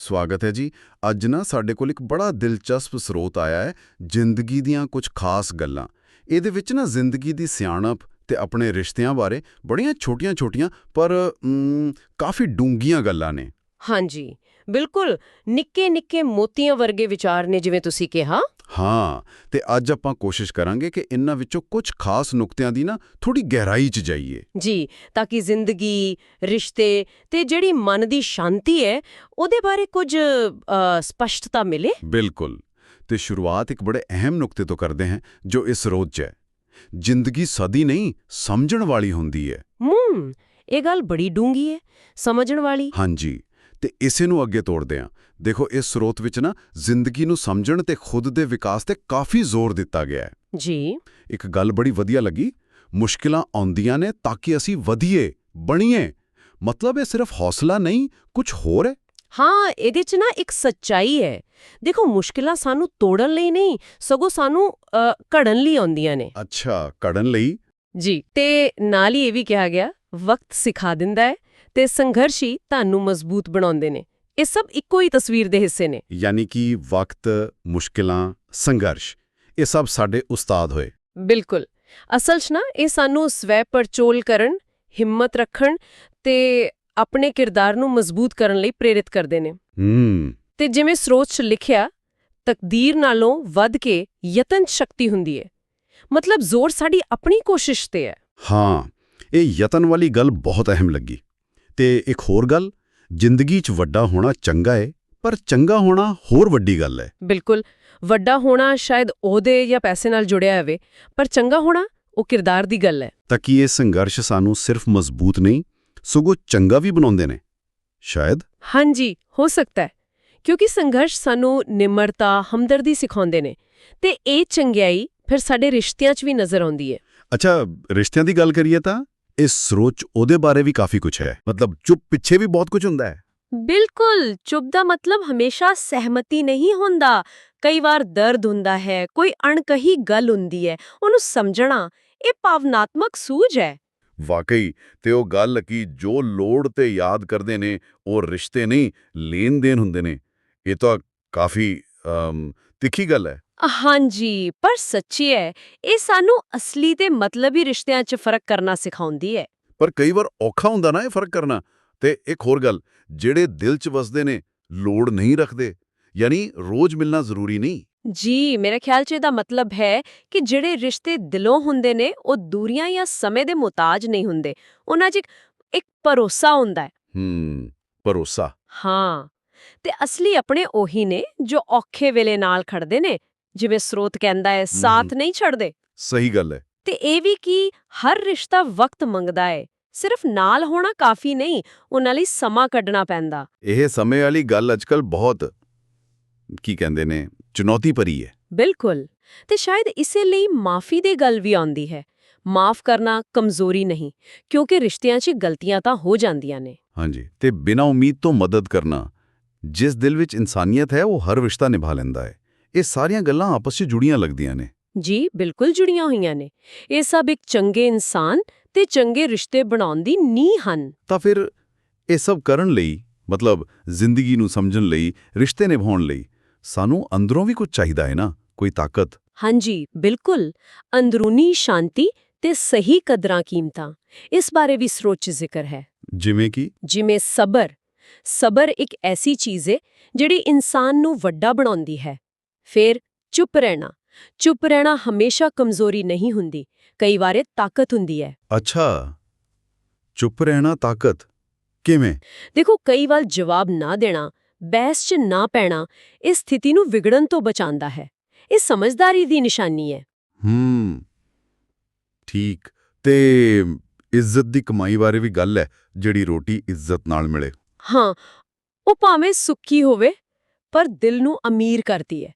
ਸਵਾਗਤ ਹੈ ਜੀ। ਅੱਜ ਨਾ ਸਾਡੇ ਕੋਲ ਇੱਕ ਬੜਾ ਦਿਲਚਸਪ ਸਰੋਤ ਆਇਆ ਹੈ, ਜ਼ਿੰਦਗੀ ਦੀਆਂ ਕੁਝ ਖਾਸ ਗੱਲਾਂ। ਇਹਦੇ ਵਿੱਚ ਨਾ ਜ਼ਿੰਦਗੀ ਦੀ ਸਿਆਣਪ ਤੇ ਆਪਣੇ ਰਿਸ਼ਤਿਆਂ ਬਾਰੇ ਬੜੀਆਂ ਛੋਟੀਆਂ-ਛੋਟੀਆਂ ਪਰ ਕਾਫੀ ਡੂੰਘੀਆਂ ਗੱਲਾਂ ਨੇ। ਹਾਂਜੀ। ਬਿਲਕੁਲ ਨਿੱਕੇ ਨਿੱਕੇ ਮੋਤੀਆਂ ਵਰਗੇ ਵਿਚਾਰ ਨੇ ਜਿਵੇਂ ਤੁਸੀਂ ਕਿਹਾ। ਹਾਂ ਤੇ ਅੱਜ ਆਪਾਂ ਕੋਸ਼ਿਸ਼ ਕਰਾਂਗੇ ਕਿ ਇਹਨਾਂ ਵਿੱਚੋਂ ਕੁਝ ਖਾਸ ਨੁਕਤਿਆਂ ਦੀ ਨਾ ਥੋੜੀ ਗਹਿਰਾਈ 'ਚ ਜਾਈਏ। ਜੀ ਤਾਂ ਕਿ ਜ਼ਿੰਦਗੀ ਰਿਸ਼ਤੇ ਤੇ ਜਿਹੜੀ ਮਨ ਦੀ ਸ਼ਾਂਤੀ ਹੈ ਉਹਦੇ ਬਾਰੇ ਕੁਝ ਸਪਸ਼ਟਤਾ ਮਿਲੇ। ਬਿਲਕੁਲ ਤੇ ਸ਼ੁਰੂਆਤ ਇੱਕ ਬੜੇ ਅਹਿਮ ਨੁਕਤੇ ਤੋਂ ਕਰਦੇ ਹਾਂ ਜੋ ਇਸ 'ਚ ਹੈ। ਜ਼ਿੰਦਗੀ ਸਦੀ ਨਹੀਂ ਸਮਝਣ ਵਾਲੀ ਹੁੰਦੀ ਹੈ। ਹੂੰ ਇਹ ਗੱਲ ਬੜੀ ਡੂੰਗੀ ਹੈ ਸਮਝਣ ਵਾਲੀ। ਹਾਂਜੀ। ਤੇ ਇਸੇ ਨੂੰ ਅੱਗੇ ਤੋੜਦੇ ਹਾਂ ਦੇਖੋ ਇਸ ਸਰੋਤ ਵਿੱਚ ਨਾ ਜ਼ਿੰਦਗੀ ਨੂੰ ਸਮਝਣ ਤੇ ਖੁਦ ਦੇ ਵਿਕਾਸ ਤੇ ਕਾਫੀ ਜ਼ੋਰ ਦਿੱਤਾ ਗਿਆ ਹੈ। ਜੀ। ਇੱਕ ਗੱਲ ਬੜੀ ਵਧੀਆ ਲੱਗੀ ਮੁਸ਼ਕਿਲਾਂ ਆਉਂਦੀਆਂ ਨੇ ਤਾਂ ਕਿ ਅਸੀਂ ਵਧੀਏ ਬਣੀਏ। ਮਤਲਬ ਇਹ ਸਿਰਫ ਹੌਸਲਾ ਨਹੀਂ ਕੁਝ ਹੋਰ ਹੈ? ਹਾਂ ਇਹਦੇ 'ਚ ਨਾ ਇੱਕ ਸੱਚਾਈ ਹੈ। ਦੇਖੋ ਮੁਸ਼ਕਿਲਾਂ ਸਾਨੂੰ ਤੋੜਨ ਲਈ ਨਹੀਂ ਸਗੋਂ ਸਾਨੂੰ ਘੜਨ ਲਈ ਆਉਂਦੀਆਂ ਨੇ। ਅੱਛਾ ਕੜਨ ਲਈ? ਜੀ ਤੇ ਨਾਲ ਹੀ ਇਹ ਵੀ ਕਿਹਾ ਗਿਆ ਵਕਤ ਸਿਖਾ ਦਿੰਦਾ ਹੈ ਤੇ ਸੰਘਰਸ਼ ਹੀ ਤੁਹਾਨੂੰ ਮਜ਼ਬੂਤ ਬਣਾਉਂਦੇ ਨੇ। ਇਹ ਸਭ ਇੱਕੋ ਹੀ ਤਸਵੀਰ ਦੇ ਹਿੱਸੇ ਨੇ। ਯਾਨੀ ਕਿ ਵਕਤ ਮੁਸ਼ਕਿਲਾਂ ਸੰਘਰਸ਼ ਇਹ ਸਭ ਸਾਡੇ ਉਸਤਾਦ ਹੋਏ। ਬਿਲਕੁਲ। ਅਸਲ 'ਚ ਨਾ ਇਹ ਸਾਨੂੰ ਸਵੈ ਪਰਚੋਲ ਕਰਨ ਹਿੰਮਤ ਰੱਖਣ ਤੇ ਆਪਣੇ ਕਿਰਦਾਰ ਨੂੰ ਮਜ਼ਬੂਤ ਕਰਨ ਲਈ ਪ੍ਰੇਰਿਤ ਕਰਦੇ ਨੇ। ਹੂੰ। ਤੇ ਜਿਵੇਂ ਸਰੋਤ 'ਚ ਲਿਖਿਆ ਤਕਦੀਰ ਨਾਲੋਂ ਵੱਧ ਕੇ ਯਤਨ ਸ਼ਕਤੀ ਹੁੰਦੀ ਹੈ। ਮਤਲਬ ਜ਼ੋਰ ਸਾਡੀ ਆਪਣੀ ਕੋਸ਼ਿਸ਼ ਤੇ ਹੈ। ਹਾਂ। ਇਹ ਯਤਨ ਵਾਲੀ ਗੱਲ ਬਹੁਤ ਅਹਿਮ ਲੱਗੀ। ਤੇ ਇੱਕ ਹੋਰ ਗੱਲ ਜ਼ਿੰਦਗੀ 'ਚ ਵੱਡਾ ਹੋਣਾ ਚੰਗਾ ਹੈ ਪਰ ਚੰਗਾ ਹੋਣਾ ਹੋਰ ਵੱਡੀ ਗੱਲ ਹੈ ਬਿਲਕੁਲ ਵੱਡਾ ਹੋਣਾ ਸ਼ਾਇਦ ਉਹਦੇ ਜਾਂ ਪੈਸੇ ਨਾਲ ਜੁੜਿਆ ਹੋਵੇ ਪਰ ਚੰਗਾ ਹੋਣਾ ਉਹ ਕਿਰਦਾਰ ਦੀ ਗੱਲ ਹੈ ਤਾਂ ਕਿ ਇਹ ਸੰਘਰਸ਼ ਸਾਨੂੰ ਸਿਰਫ ਮਜ਼ਬੂਤ ਨਹੀਂ ਸਗੋਂ ਚੰਗਾ ਵੀ ਬਣਾਉਂਦੇ ਨੇ? ਸ਼ਾਇਦ? ਹਾਂਜੀ ਹੋ ਸਕਦਾ ਹੈ ਕਿਉਂਕਿ ਸੰਘਰਸ਼ ਸਾਨੂੰ ਨਿਮਰਤਾ ਹਮਦਰਦੀ ਸਿਖਾਉਂਦੇ ਨੇ ਤੇ ਇਹ ਚੰਗਿਆਈ ਫਿਰ ਸਾਡੇ ਰਿਸ਼ਤਿਆਂ 'ਚ ਵੀ ਨਜ਼ਰ ਆਉਂਦੀ ਹੈ ਅੱਛਾ ਰਿਸ਼ਤਿਆਂ ਦੀ ਗੱਲ ਕਰੀਏ ਤਾਂ ਇਸ ਸਰੋਤ 'ਚ ਉਹਦੇ ਬਾਰੇ ਵੀ ਕਾਫੀ ਕੁਝ ਹੈ ਮਤਲਬ ਚੁੱਪ ਪਿੱਛੇ ਵੀ ਬਹੁਤ ਕੁਝ ਹੁੰਦਾ ਹੈ ਬਿਲਕੁਲ ਚੁੱਪ ਦਾ ਮਤਲਬ ਹਮੇਸ਼ਾ ਸਹਿਮਤੀ ਨਹੀਂ ਹੁੰਦਾ ਕਈ ਵਾਰ ਦਰਦ ਹੁੰਦਾ ਹੈ ਕੋਈ ਅਣਕਹੀ ਗੱਲ ਹੁੰਦੀ ਹੈ ਉਹਨੂੰ ਸਮਝਣਾ ਇਹ ਭਾਵਨਾਤਮਕ ਸੂਝ ਹੈ ਵਾਕਈ ਤੇ ਉਹ ਗੱਲ ਕਿ ਜੋ ਲੋੜ ਤੇ ਯਾਦ ਕਰਦੇ ਨੇ ਉਹ ਰਿਸ਼ਤੇ ਨਹੀਂ ਲੈਣ ਦੇਣ ਹੁੰਦੇ ਨੇ ਇਹ ਤਾਂ ਕਾਫੀ ਤਿੱਖੀ ਗੱਲ ਹੈ ਹਾਂਜੀ ਪਰ ਸੱਚੀ ਹੈ ਇਹ ਸਾਨੂੰ ਅਸਲੀ ਤੇ ਮਤਲਬੀ ਰਿਸ਼ਤਿਆਂ 'ਚ ਫ਼ਰਕ ਕਰਨਾ ਸਿਖਾਉਂਦੀ ਹੈ ਪਰ ਕਈ ਵਾਰ ਔਖਾ ਹੁੰਦਾ ਨਾ ਇਹ ਫ਼ਰਕ ਕਰਨਾ। ਤੇ ਇੱਕ ਹੋਰ ਗੱਲ ਜਿਹੜੇ ਦਿਲ 'ਚ ਵਸਦੇ ਨੇ ਲੋੜ ਨਹੀਂ ਰੱਖਦੇ ਯਾਨੀ ਰੋਜ਼ ਮਿਲਣਾ ਜ਼ਰੂਰੀ ਨਹੀਂ। ਜੀ ਮੇਰੇ ਖਿਆਲ 'ਚ ਇਹਦਾ ਮਤਲਬ ਹੈ ਕਿ ਜਿਹੜੇ ਰਿਸ਼ਤੇ ਦਿਲੋਂ ਹੁੰਦੇ ਨੇ ਉਹ ਦੂਰੀਆਂ ਜਾਂ ਸਮੇਂ ਦੇ ਮੁਤਾਜ ਨਹੀਂ ਹੁੰਦੇ। ਉਹਨਾਂ 'ਚ ਇੱਕ- ਭਰੋਸਾ ਹੁੰਦਾ ਹੈ ਹੂੰ ਭਰੋਸਾ। ਹਾਂ ਤੇ ਅਸਲੀ ਆਪਣੇ ਉਹੀ ਨੇ ਜੋ ਔਖੇ ਵੇਲੇ ਨਾਲ ਖੜਦੇ ਨੇ ਜਿਵੇਂ ਸਰੋਤ ਕਹਿੰਦਾ ਹੈ ਸਾਥ ਨਹੀਂ ਛੱਡਦੇ। ਸਹੀ ਗੱਲ ਹੈ। ਤੇ ਇਹ ਵੀ ਕਿ ਹਰ ਰਿਸ਼ਤਾ ਵਕਤ ਮੰਗਦਾ ਹੈ। ਸਿਰਫ ਨਾਲ ਹੋਣਾ ਕਾਫੀ ਨਹੀਂ ਉਹਨਾਂ ਲਈ ਸਮਾਂ ਕੱਢਣਾ ਪੈਂਦਾ। ਇਹ ਸਮੇਂ ਵਾਲੀ ਗੱਲ ਅੱਜਕੱਲ ਬਹੁਤ ਕੀ ਕਹਿੰਦੇ ਨੇ ਚੁਣੌਤੀ ਭਰੀ ਹੈ। ਬਿਲਕੁਲ। ਤੇ ਸ਼ਾਇਦ ਇਸੇ ਲਈ ਮਾਫੀ ਦੀ ਗੱਲ ਵੀ ਆਉਂਦੀ ਹੈ। ਮਾਫ ਕਰਨਾ ਕਮਜ਼ੋਰੀ ਨਹੀਂ ਕਿਉਂਕਿ ਰਿਸ਼ਤਿਆਂ 'ਚ ਗਲਤੀਆਂ ਤਾਂ ਹੋ ਜਾਂਦੀਆਂ ਨੇ। ਹਾਂਜੀ ਤੇ ਬਿਨਾਂ ਉਮੀਦ ਤੋਂ ਮਦਦ ਕਰਨਾ ਜਿਸ ਦਿਲ ਵਿੱਚ ਇਨਸਾਨੀਅਤ ਹੈ ਉਹ ਹਰ ਰਿਸ਼ਤਾ ਨਿਭਾ ਲੈਂਦਾ ਹੈ। ਇਹ ਸਾਰੀਆਂ ਗੱਲਾਂ ਆਪਸ 'ਚ ਜੁੜੀਆਂ ਲੱਗਦੀਆਂ ਨੇ। ਜੀ ਬਿਲਕੁਲ ਜੁੜੀਆਂ ਹੋਈਆਂ ਨੇ। ਇਹ ਸਭ ਇੱਕ ਚੰਗੇ ਇਨਸਾਨ ਤੇ ਚੰਗੇ ਰਿਸ਼ਤੇ ਬਣਾਉਣ ਦੀ ਨੀਂਹ ਹਨ। ਤਾਂ ਫਿਰ ਇਹ ਸਭ ਕਰਨ ਲਈ ਮਤਲਬ ਜ਼ਿੰਦਗੀ ਨੂੰ ਸਮਝਣ ਲਈ ਰਿਸ਼ਤੇ ਨਿਭਾਉਣ ਲਈ ਸਾਨੂੰ ਅੰਦਰੋਂ ਵੀ ਕੁਝ ਚਾਹੀਦਾ ਹੈ ਨਾ? ਕੋਈ ਤਾਕਤ? ਹਾਂਜੀ ਬਿਲਕੁਲ। ਅੰਦਰੂਨੀ ਸ਼ਾਂਤੀ ਤੇ ਸਹੀ ਕਦਰਾਂ ਕੀਮਤਾਂ। ਇਸ ਬਾਰੇ ਵੀ ਸਰੋਤ 'ਚ ਜ਼ਿਕਰ ਹੈ। ਜਿਵੇਂ ਕਿ? ਜਿਵੇਂ ਸਬਰ। ਸਬਰ ਇੱਕ ਐਸੀ ਚੀਜ਼ ਹੈ ਜਿਹੜੀ ਇਨਸਾਨ ਨੂੰ ਵੱਡਾ ਬਣਾਉਂਦੀ ਹੈ। ਫਿਰ ਚੁੱਪ ਰਹਿਣਾ। ਚੁੱਪ ਰਹਿਣਾ ਹਮੇਸ਼ਾ ਕਮਜ਼ੋਰੀ ਨਹੀਂ ਹੁੰਦੀ ਕਈ ਵਾਰੇ ਤਾਕਤ ਹੁੰਦੀ ਹੈ। ਅੱਛਾ। ਚੁੱਪ ਰਹਿਣਾ ਤਾਕਤ ਕਿਵੇਂ? ਦੇਖੋ ਕਈ ਵਾਰ ਜਵਾਬ ਨਾ ਦੇਣਾ ਬਹਿਸ 'ਚ ਨਾ ਪੈਣਾ ਇਸ ਸਥਿਤੀ ਨੂੰ ਵਿਗੜਨ ਤੋਂ ਬਚਾਉਂਦਾ ਹੈ। ਇਹ ਸਮਝਦਾਰੀ ਦੀ ਨਿਸ਼ਾਨੀ ਹੈ। ਹੂੰ। ਠੀਕ। ਤੇ ਇੱਜ਼ਤ ਦੀ ਕਮਾਈ ਬਾਰੇ ਵੀ ਗੱਲ ਹੈ ਜਿਹੜੀ ਰੋਟੀ ਇੱਜ਼ਤ ਨਾਲ ਮਿਲੇ। ਹਾਂ ਉਹ ਭਾਵੇਂ ਸੁੱਕੀ ਹੋਵੇ ਪਰ ਦਿਲ ਨੂੰ ਅਮੀਰ ਕਰਦੀ ਹੈ।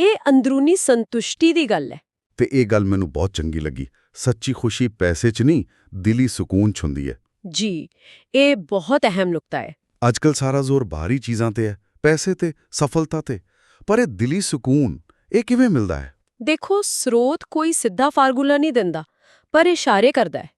ਇਹ ਅੰਦਰੂਨੀ ਸੰਤੁਸ਼ਟੀ ਦੀ ਗੱਲ ਹੈ। ਤੇ ਇਹ ਗੱਲ ਮੈਨੂੰ ਬਹੁਤ ਚੰਗੀ ਲੱਗੀ। ਸੱਚੀ ਖੁਸ਼ੀ ਪੈਸੇ 'ਚ ਨਹੀਂ ਦਿਲੀ ਸਕੂਨ 'ਚ ਹੁੰਦੀ ਹੈ। ਜੀ ਇਹ ਬਹੁਤ ਅਹਿਮ ਨੁਕਤਾ ਹੈ। ਅੱਜਕੱਲ ਸਾਰਾ ਜ਼ੋਰ ਬਾਹਰੀ ਚੀਜ਼ਾਂ ਤੇ ਹੈ ਪੈਸੇ ਤੇ ਸਫਲਤਾ ਤੇ। ਪਰ ਇਹ ਦਿਲੀ ਸਕੂਨ ਇਹ ਕਿਵੇਂ ਮਿਲਦਾ ਹੈ? ਦੇਖੋ ਸਰੋਤ ਕੋਈ ਸਿੱਧਾ ਫਾਰਮੂਲਾ ਨਹੀਂ ਦਿੰਦਾ ਪਰ ਇਸ਼ਾਰੇ ਕਰਦਾ ਹੈ।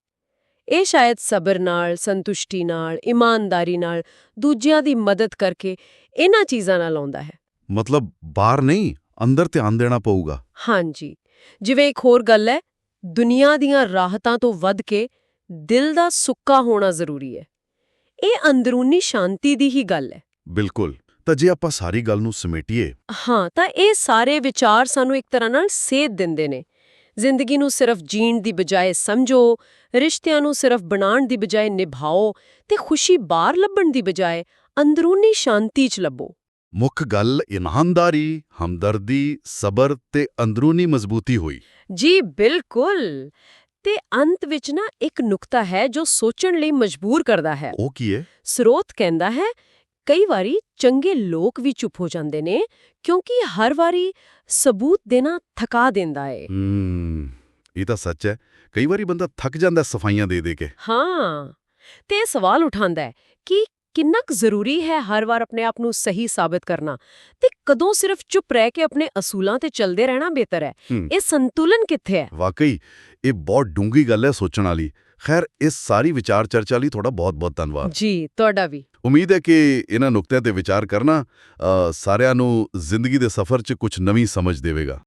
ਇਹ ਸ਼ਾਇਦ ਸਬਰ ਨਾਲ ਸੰਤੁਸ਼ਟੀ ਨਾਲ ਇਮਾਨਦਾਰੀ ਨਾਲ ਦੂਜਿਆਂ ਦੀ ਮਦਦ ਕਰਕੇ ਇਹਨਾਂ ਚੀਜ਼ਾਂ ਨਾਲ ਆਉਂਦਾ ਹੈ। ਮਤਲਬ ਬਾਹਰ ਨਹੀਂ ਅੰਦਰ ਧਿਆਨ ਦੇਣਾ ਪਊਗਾ। ਹਾਂਜੀ। ਜਿਵੇਂ ਇੱਕ ਹੋਰ ਗੱਲ ਹੈ ਦੁਨੀਆ ਦੀਆਂ ਰਾਹਤਾਂ ਤੋਂ ਵੱਧ ਕੇ ਦਿਲ ਦਾ ਸੁੱਕਾ ਹੋਣਾ ਜ਼ਰੂਰੀ ਹੈ। ਇਹ ਅੰਦਰੂਨੀ ਸ਼ਾਂਤੀ ਦੀ ਹੀ ਗੱਲ ਹੈ। ਬਿਲਕੁਲ। ਤਾਂ ਜੇ ਆਪਾਂ ਸਾਰੀ ਗੱਲ ਨੂੰ ਸਮੇਟੀਏ। ਹਾਂ ਤਾਂ ਇਹ ਸਾਰੇ ਵਿਚਾਰ ਸਾਨੂੰ ਇੱਕ ਤਰ੍ਹਾਂ ਨਾਲ ਸੇਧ ਦਿੰਦੇ ਨੇ। ਜ਼ਿੰਦਗੀ ਨੂੰ ਸਿਰਫ ਜੀਣ ਦੀ ਬਜਾਏ ਸਮਝੋ ਰਿਸ਼ਤਿਆਂ ਨੂੰ ਸਿਰਫ ਬਣਾਉਣ ਦੀ ਬਜਾਏ ਨਿਭਾਓ ਤੇ ਖੁਸ਼ੀ ਬਾਹਰ ਲੱਭਣ ਦੀ ਬਜਾਏ ਅੰਦਰੂਨੀ ਸ਼ਾਂਤੀ 'ਚ ਲੱਭੋ। ਮੁੱਖ ਗੱਲ ਇਮਾਨਦਾਰੀ ਹਮਦਰਦੀ ਸਬਰ ਤੇ ਅੰਦਰੂਨੀ ਮਜ਼ਬੂਤੀ ਹੋਈ। ਜੀ ਬਿਲਕੁਲ। ਤੇ ਅੰਤ ਵਿੱਚ ਨਾ ਇੱਕ ਨੁਕਤਾ ਹੈ ਜੋ ਸੋਚਣ ਲਈ ਮਜਬੂਰ ਕਰਦਾ ਹੈ। ਉਹ ਕੀ ਹੈ? ਸਰੋਤ ਕਹਿੰਦਾ ਹੈ ਕਈ ਵਾਰੀ ਚੰਗੇ ਲੋਕ ਵੀ ਚੁੱਪ ਹੋ ਜਾਂਦੇ ਨੇ ਕਿਉਂਕਿ ਹਰ ਵਾਰੀ ਸਬੂਤ ਦੇਣਾ ਥਕਾ ਦਿੰਦਾ ਏ। ਹੂੰ ਇਹ ਤਾਂ ਸੱਚ ਹੈ। ਕਈ ਵਾਰੀ ਬੰਦਾ ਥੱਕ ਜਾਂਦਾ ਸਫਾਈਆਂ ਦੇ ਦੇ ਕੇ। ਹਾਂ ਤੇ ਇਹ ਸਵਾਲ ਉਠਾਉਂਦਾ ਹੈ ਕਿ ਕਿੰਨਾ ਕੁ ਜ਼ਰੂਰੀ ਹੈ ਹਰ ਵਾਰ ਆਪਣੇ ਆਪ ਨੂੰ ਸਹੀ ਸਾਬਤ ਕਰਨਾ? ਤੇ ਕਦੋਂ ਸਿਰਫ ਚੁੱਪ ਰਹਿ ਕੇ ਆਪਣੇ ਅਸੂਲਾਂ ਤੇ ਚੱਲਦੇ ਰਹਿਣਾ ਬਿਹਤਰ ਹੈ। ਇਹ ਸੰਤੁਲਨ ਕਿੱਥੇ ਹੈ? ਵਾਕਈ ਇਹ ਬਹੁਤ ਡੂੰਗੀ ਗੱਲ ਹੈ ਸੋਚਣ ਵਾਲੀ। ਖੈਰ ਇਸ ਸਾਰੀ ਵਿਚਾਰ ਚਰਚਾ ਲਈ ਤੁਹਾਡਾ ਬਹੁਤ-ਬਹੁਤ ਧੰਨਵਾਦ। ਜੀ ਤੁਹਾਡਾ ਵੀ। ਉਮੀਦ ਹੈ ਕਿ ਇਹਨਾਂ ਨੁਕਤਿਆਂ ਤੇ ਵਿਚਾਰ ਕਰਨਾ ਸਾਰਿਆਂ ਨੂੰ ਜ਼ਿੰਦਗੀ ਦੇ ਸਫ਼ਰ 'ਚ ਕੁਝ ਨਵੀਂ ਸਮਝ ਦੇਵੇਗਾ।